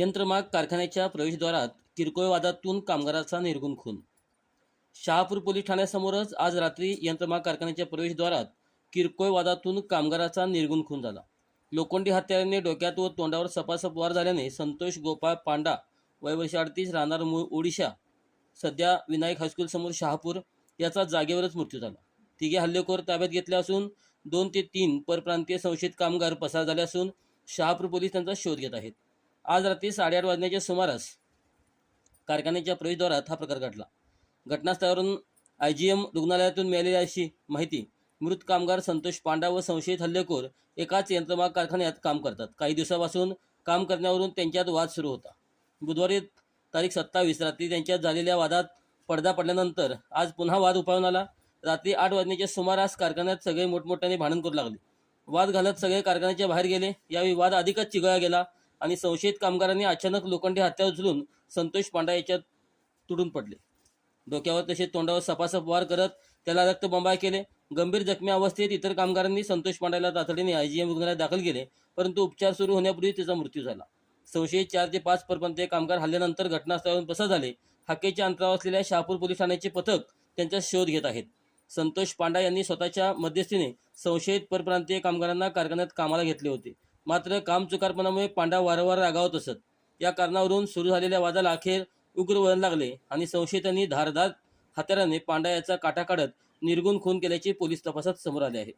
यंत्रमाग कारखान्याच्या प्रवेशद्वारात किरकोळ वादातून कामगाराचा निर्गुण खून. शहापूर पोलीस ठाण्यासमोरच आज रात्री यंत्रमाग कारखान्याच्या प्रवेशद्वारात किरकोळ वादातून कामगाराचा निर्गुण खून झाला. लोखंडी हत्याराने डोक्यात व तोंडावर सपासप वार झाल्याने संतोष गोपाळ पांडा वयवर्ष अडतीस राहणार मूळ ओडिशा सध्या विनायक हायस्कूल समोर शहापूर याचा जागेवरच मृत्यू झाला. तिघे हल्लेखोर ताब्यात घेतले असून दोन ते तीन परप्रांतीय संशयित कामगार पसार झाले असून शहापूर पोलीस त्यांचा शोध घेत आहेत. आज रात्री साडेआठ वाजण्याच्या सुमारास कारखान्याच्या प्रवेशद्वारात हा प्रकार घडला. घटनास्थळावरून आय जी एम रुग्णालयातून मिळालेली अशी माहिती मृत कामगार संतोष पांडा व संशयित हल्लेखोर एकाच यंत्रमाग कारखान्यात काम करतात. काही दिवसापासून काम करण्यावरून त्यांच्यात वाद सुरू होता. बुधवारी तारीख सत्तावीस रात्री त्यांच्यात झालेल्या वादात पडदा पडल्यानंतर आज पुन्हा वाद उफाळून आला. रात्री आठ वाजण्याच्या सुमारास कारखान्यात सगळे मोठमोठ्याने भांडण करू लागले. वाद घालत सगळे कारखान्याच्या बाहेर गेले. यावेळी वाद अधिकच चिघळा गेला. आणि संशयित कामगारांनी अचानक लोखंडी हत्या उचलून संतोष पांडा याच्यात तुडून पडले. डोक्यावर तसेच तोंडावर सपासप वार करत त्याला रक्तबंबाळ केले. गंभीर जखमी अवस्थेत इतर कामगारांनी संतोष पांड्याला तातडीने आयजीएम रुग्णालयात दाखल केले परंतु उपचार सुरू होण्यापूर्वी त्याचा मृत्यू झाला. संशयित चार ते पाच परप्रांतीय कामगार हल्ल्यानंतर घटनास्थळावरून पसार झाले. हाकेच्या अंतरावर असलेल्या शहापूर पोलीस ठाण्याचे पथक त्यांचा शोध घेत आहेत. संतोष पांडा यांनी स्वतःच्या मध्यस्थीने संशयित परप्रांतीय कामगारांना कारखान्यात कामाला घेतले होते. मात्र कामचुकारपणामुळे पांडा वारंवार रागावत असत. या कारणावरून सुरू झालेल्या वादाला अखेर उग्र वळण लागले आणि संशयितांनी धारदार हत्याराने पांडा याचा काटा काढत निर्गुण खून केल्याचे पोलीस तपासात समोर आले आहे.